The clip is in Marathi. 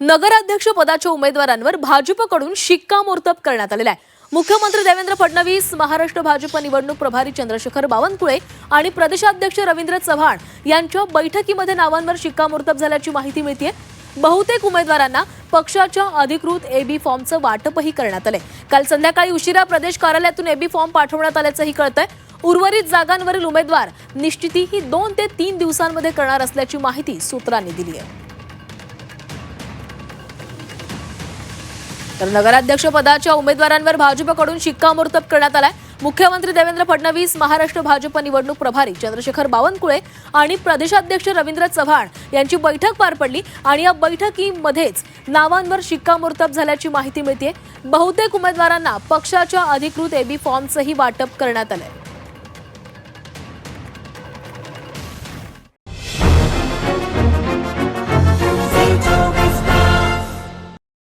नगराध्यक्ष पदाच्या उमेदवारांवर भाजपकडून शिक्कामोर्तब करण्यात आलेला आहे. मुख्यमंत्री देवेंद्र फडणवीस महाराष्ट्र भाजप निवडणूक प्रभारी चंद्रशेखर बावनकुळे आणि प्रदेशाध्यक्ष रवींद्र चव्हाण यांच्या बैठकीमध्ये नावांवर शिक्कामोर्तब झाल्याची माहिती मिळते बहुतेक उमेदवारांना पक्षाच्या अधिकृत एबी फॉर्मचं वाटपही करण्यात आलंय. काल संध्याकाळी उशिरा प्रदेश कार्यालयातून एबी फॉर्म पाठवण्यात आल्याचंही कळतंय. उर्वरित जागांवरील उमेदवार निश्चिती ही दोन ते तीन दिवसांमध्ये करणार असल्याची माहिती सूत्रांनी दिली आहे तर नगराध्यक्ष पदाच्या उमेदवारांवर भाजपकडून शिक्कामोर्तब करण्यात आलाय. मुख्यमंत्री देवेंद्र फडणवीस महाराष्ट्र भाजप निवडणूक प्रभारी चंद्रशेखर बावनकुळे आणि प्रदेशाध्यक्ष रवींद्र चव्हाण यांची बैठक पार पडली आणि या बैठकीमध्येच नावांवर शिक्कामोर्तब झाल्याची माहिती मिळते बहुतेक उमेदवारांना पक्षाच्या अधिकृत एबी फॉर्मचंही वाटप करण्यात आलंय.